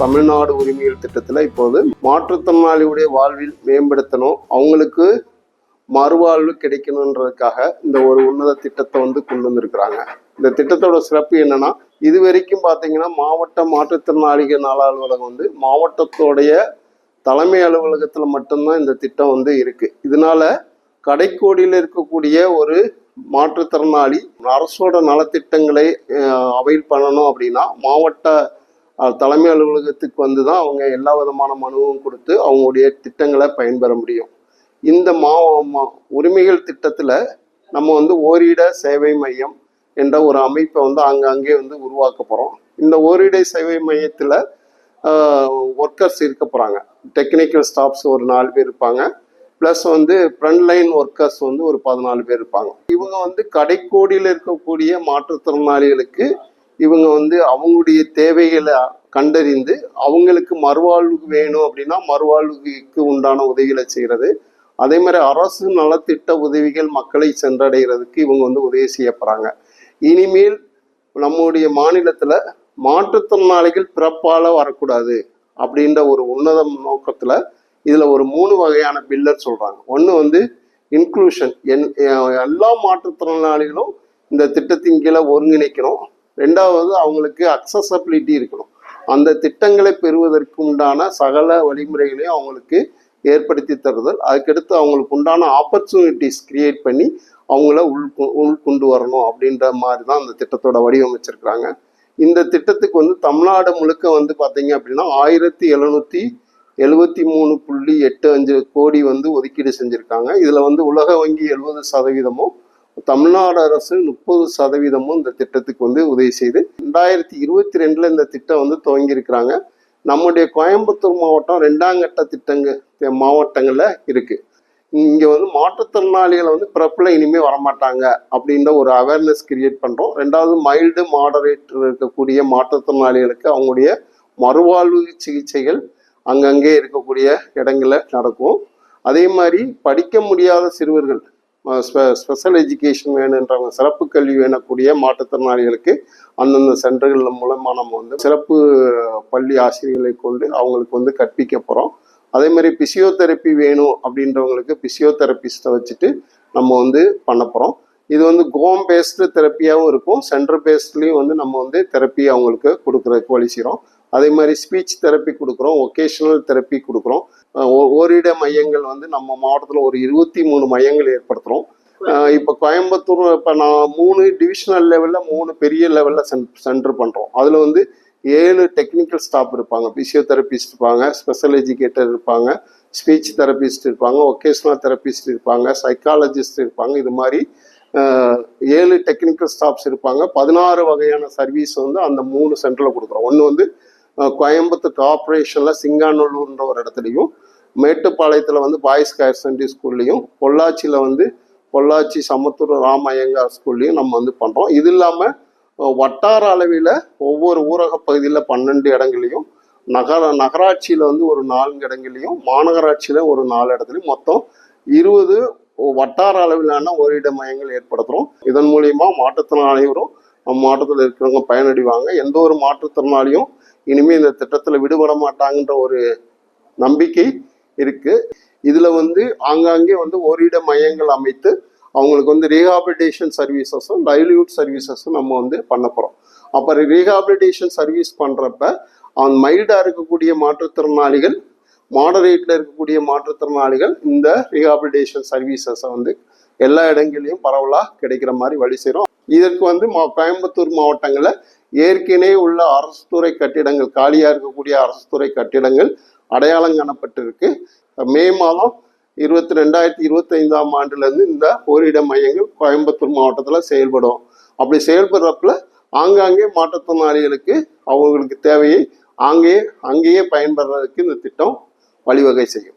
தமிழ்நாடு உரிமைகள் திட்டத்தில் இப்போது மாற்றுத்திறனாளியுடைய வாழ்வில் மேம்படுத்தணும். அவங்களுக்கு மறுவாழ்வு கிடைக்கணுன்றதுக்காக இந்த ஒரு உன்னத திட்டத்தை வந்து கொண்டு வந்திருக்கிறாங்க. இந்த திட்டத்தோட சிறப்பு என்னன்னா இது வரைக்கும் பார்த்தீங்கன்னா மாவட்ட மாற்றுத்திறனாளிகள் நல அலுவலகம் வந்து மாவட்டத்தோடைய தலைமை அலுவலகத்தில் மட்டும்தான் இந்த திட்டம் வந்து இருக்கு. இதனால கடைக்கோடியில் இருக்கக்கூடிய ஒரு மாற்றுத்திறனாளி அரசோட நலத்திட்டங்களை அவைல் பண்ணணும் அப்படின்னா மாவட்ட தலைமை அலுவலகத்துக்கு வந்து தான் அவங்க எல்லா விதமான மனுவும் கொடுத்து அவங்களுடைய திட்டங்களை பயன்பெற முடியும். இந்த மா மா- உரிமைகள் திட்டத்தில் நம்ம வந்து ஓரிட சேவை மையம் என்ற ஒரு அமைப்பை வந்து அங்கங்கே வந்து உருவாக்க போகிறோம் இந்த ஓரிடை சேவை மையத்தில் ஒர்க்கர்ஸ் இருக்க போகிறாங்க டெக்னிக்கல் ஸ்டாஃப்ஸ் ஒரு நாலு பேர் இருப்பாங்க. ப்ளஸ் வந்து ஃப்ரண்ட்லைன் ஒர்க்கர்ஸ் வந்து ஒரு பதினாலு பேர் இருப்பாங்க. இவங்க வந்து கடைக்கோடியில் இருக்கக்கூடிய மாற்றுத்திறனாளிகளுக்கு இவங்க வந்து அவங்களுடைய தேவைகளை கண்டறிந்து அவங்களுக்கு மறுவாழ்வு வேணும் அப்படின்னா மறுவாழ்வுக்கு உண்டான உதவிகளை செய்கிறது அதே மாதிரி அரசு நலத்திட்ட உதவிகள் மக்களை சென்றடைகிறதுக்கு இவங்க வந்து உதவி செய்ய போகிறாங்க இனிமேல் நம்முடைய மாநிலத்தில் மாற்றுத்திறனாளிகள் பிறப்பால் வரக்கூடாது அப்படின்ற ஒரு உன்னத நோக்கத்தில் இதில் ஒரு மூணு வகையான பில்லர் சொல்கிறாங்க ஒன்று வந்து இன்க்ளூஷன் என் எல்லா மாற்றுத்திறனாளிகளும் இந்த திட்டத்தின் கீழே ஒருங்கிணைக்கணும். ரெண்டாவது அவங்களுக்கு அக்சசபிலிட்டி இருக்கணும். அந்த திட்டங்களை பெறுவதற்கு உண்டான சகல வழிமுறைகளையும் அவங்களுக்கு ஏற்படுத்தி தருதல். அதுக்கடுத்து அவங்களுக்கு உண்டான ஆப்பர்ச்சுனிட்டிஸ் கிரியேட் பண்ணி அவங்கள உள் உள் கொண்டு வரணும் அப்படின்ற மாதிரி தான் அந்த திட்டத்தோட வடிவமைச்சிருக்கிறாங்க. இந்த திட்டத்துக்கு வந்து தமிழ்நாடு முழுக்க வந்து பார்த்தீங்க அப்படின்னா ஆயிரத்தி எழுநூற்றி எழுபத்தி மூணு புள்ளி எட்டு அஞ்சு கோடி வந்து ஒதுக்கீடு செஞ்சுருக்காங்க. இதில் வந்து உலக வங்கி எழுபது சதவீதமும் தமிழ்நாடு அரசு முப்பது சதவீதமும் இந்த திட்டத்துக்கு வந்து உதவி செய்து ரெண்டாயிரத்தி இருபத்தி ரெண்டுல இந்த திட்டம் வந்து துவங்கி இருக்கிறாங்க நம்முடைய கோயம்புத்தூர் மாவட்டம் ரெண்டாம் கட்ட திட்டங்க மாவட்டங்களில் இருக்கு. இங்க வந்து மாற்றுத்திறனாளிகளை வந்து பிறப்புல இனிமே வரமாட்டாங்க அப்படின்ற ஒரு அவேர்னஸ் கிரியேட் பண்றோம். ரெண்டாவது மைல்டு மாடரேட் இருக்கக்கூடிய மாற்றுத்திறனாளிகளுக்கு அவங்களுடைய மறுவாழ்வு சிகிச்சைகள் அங்கங்கே இருக்கக்கூடிய இடங்களில் நடக்கும். அதே மாதிரி படிக்க முடியாத சிறுவர்கள் ஸ்பெஷல் எஜுகேஷன் வேணுன்றவங்க சிறப்பு கல்வி வேணக்கூடிய மாற்றுத்திறனாளிகளுக்கு அந்தந்த சென்டர்கள் மூலமாக நம்ம வந்து சிறப்பு பள்ளி ஆசிரியர்களை கொண்டு அவங்களுக்கு வந்து கற்பிக்க போகிறோம் அதே மாதிரி பிசியோதெரப்பி வேணும் அப்படின்றவங்களுக்கு பிசியோதெரபிஸ்ட்டை வச்சுட்டு நம்ம வந்து பண்ண போகிறோம் இது வந்து கோம் பேஸ்டு தெரப்பியாகவும் இருக்கும். சென்டர் பேஸ்ட்லேயும் வந்து நம்ம வந்து தெரப்பி அவங்களுக்கு கொடுக்குறதுக்கு வழி செய்கிறோம் அதே மாதிரி ஸ்பீச் தெரப்பி கொடுக்குறோம். ஒகேஷனல் தெரப்பி கொடுக்குறோம். ஓரிட மையங்கள் வந்து நம்ம மாவட்டத்தில் ஒரு இருபத்தி மூணு மையங்கள் ஏற்படுத்துகிறோம் இப்போ கோயம்புத்தூர் இப்போ நான் மூணு டிவிஷனல் லெவலில் மூணு பெரிய லெவலில் சென் சென்டர் பண்ணுறோம் அதில் வந்து ஏழு டெக்னிக்கல் ஸ்டாஃப் இருப்பாங்க. பிசியோதெரபிஸ்ட் இருப்பாங்க ஸ்பெஷல் எஜுகேட்டர் இருப்பாங்க ஸ்பீச் தெரபிஸ்ட் இருப்பாங்க ஒகேஷனல் தெரபிஸ்ட் இருப்பாங்க சைக்காலஜிஸ்ட் இருப்பாங்க. இது மாதிரி ஏழு டெக்னிக்கல் ஸ்டாஃப்ஸ் இருப்பாங்க. பதினாறு வகையான சர்வீஸ் வந்து அந்த மூணு சென்டரில் கொடுக்குறோம். ஒன்று வந்து கோயம்புத்தூர் கார்பரேஷனில் சிங்காநல்லூர்ன்ற ஒரு இடத்துலையும் மேட்டுப்பாளையத்தில் வந்து பாய்ஸ் ஹையர் செகண்டரி ஸ்கூல்லையும் பொள்ளாச்சியில் வந்து பொள்ளாச்சி சமத்துவ ராமயங்கார் ஸ்கூல்லையும் நம்ம வந்து பண்ணுறோம் இது இல்லாமல் வட்டார அளவில் ஒவ்வொரு ஊரக பகுதியில் பன்னெண்டு இடங்களையும் நகர நகராட்சியில் வந்து ஒரு நான்கு இடங்களையும் மாநகராட்சியில் ஒரு நாலு இடத்துலையும் மொத்தம் இருபது வட்டார அளவிலான ஓரிட மையங்கள் ஏற்படுத்துகிறோம் இதன் மூலியமா மாற்றுத்திறனாளிகளும் நம்ம மாவட்டத்தில் இருக்கிறவங்க பயனடைவாங்க. எந்த ஒரு மாற்றுத்திறனாளியும் இனிமேல் இந்த திட்டத்தில் விடுபட மாட்டாங்கன்ற ஒரு நம்பிக்கை இருக்கு. இதுல வந்து ஆங்காங்கே வந்து ஓரிட மையங்கள் அமைத்து அவங்களுக்கு வந்து ரீஹாபிலிட்டேஷன் சர்வீசஸும் லைவ்லிஹுட் சர்வீசஸும் நம்ம வந்து பண்ண போறோம். அப்புறம் ரீஹாபிலிட்டேஷன் சர்வீஸ் பண்றப்ப அவன் மைல்டா இருக்கக்கூடிய மாற்றுத்திறனாளிகள் மாடரேட்ல இருக்கக்கூடிய மாற்றுத்திறனாளிகள் இந்த ரீஹாபிலிட்டேஷன் சர்வீசஸை வந்து எல்லா இடங்களையும் பரவலாக கிடைக்கிற மாதிரி வழி செய்கிறோம் இதற்கு வந்து மா கோயம்புத்தூர் மாவட்டங்களில் ஏற்கனவே உள்ள அரசு துறை கட்டிடங்கள் காலியாக இருக்கக்கூடிய அரசு துறை கட்டிடங்கள் அடையாளம் காணப்பட்டிருக்கு. மே மாதம் இருபத்தி ரெண்டாயிரத்தி இருபத்தைந்தாம் ஆண்டுலேருந்து இந்த ஓரிட மையங்கள் கோயம்புத்தூர் மாவட்டத்தில் செயல்படும். அப்படி செயல்படுறப்பல ஆங்காங்கே மாற்றுத்திறனாளிகளுக்கு அவங்களுக்கு தேவையை அங்கேயே அங்கேயே பயன்படுறதுக்கு இந்த திட்டம் வழிவகை செய்யும்.